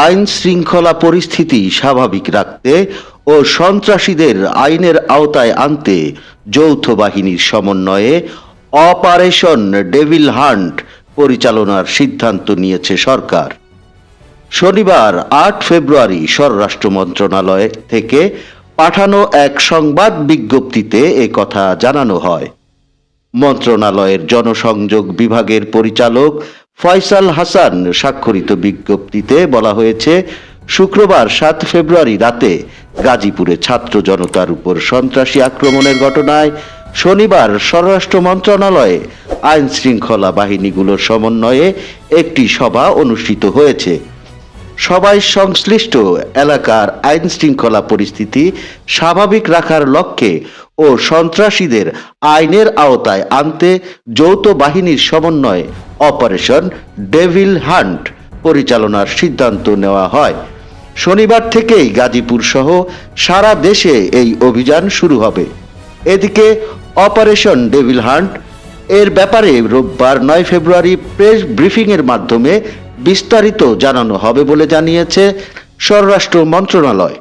আইন শৃঙ্খলা পরিস্থিতি স্বাভাবিক রাখতে ও সন্ত্রাসীদের আইনের আওতায় আনতে যৌথ বাহিনীর সমন্বয়ে অপারেশন ডেভিল হান্ট পরিচালনার সিদ্ধান্ত নিয়েছে সরকার। শনিবার আট ফেব্রুয়ারি স্বরাষ্ট্র মন্ত্রণালয় থেকে পাঠানো এক সংবাদ বিজ্ঞপ্তিতে এ কথা জানানো হয়। মন্ত্রণালয়ের জনসংযোগ বিভাগের পরিচালক ফয়সাল হাসান স্বাক্ষরিত বিজ্ঞপ্তিতে বলা হয়েছে, শুক্রবার সাত ফেব্রুয়ারি রাতে গাজীপুরে ছাত্র জনতার উপর সন্ত্রাসী আক্রমণের ঘটনায় শনিবার স্বরাষ্ট্র মন্ত্রণালয়ে আইন শৃঙ্খলা বাহিনীগুলোর সমন্বয়ে একটি সভা অনুষ্ঠিত হয়েছে। সবাই সংশ্লিষ্ট এলাকার আইন শৃঙ্খলা পরিস্থিতি স্বাভাবিক রাখার লক্ষ্যে ও সন্ত্রাসীদের আইনের আওতায় আনতে যৌথ বাহিনীর সমন্বয়ে অপারেশন ডেভিল হান্ট পরিচালনার সিদ্ধান্ত নেওয়া হয়। শনিবার থেকেই গাজীপুর সহ সারা দেশে এই অভিযান শুরু হবে। এদিকে অপারেশন ডেভিল হান্ট এর ব্যাপারে রোববার নয় ফেব্রুয়ারি প্রেস ব্রিফিংয়ের মাধ্যমে বিস্তারিত জানানো হবে বলে জানিয়েছে স্বরাষ্ট্র মন্ত্রণালয়।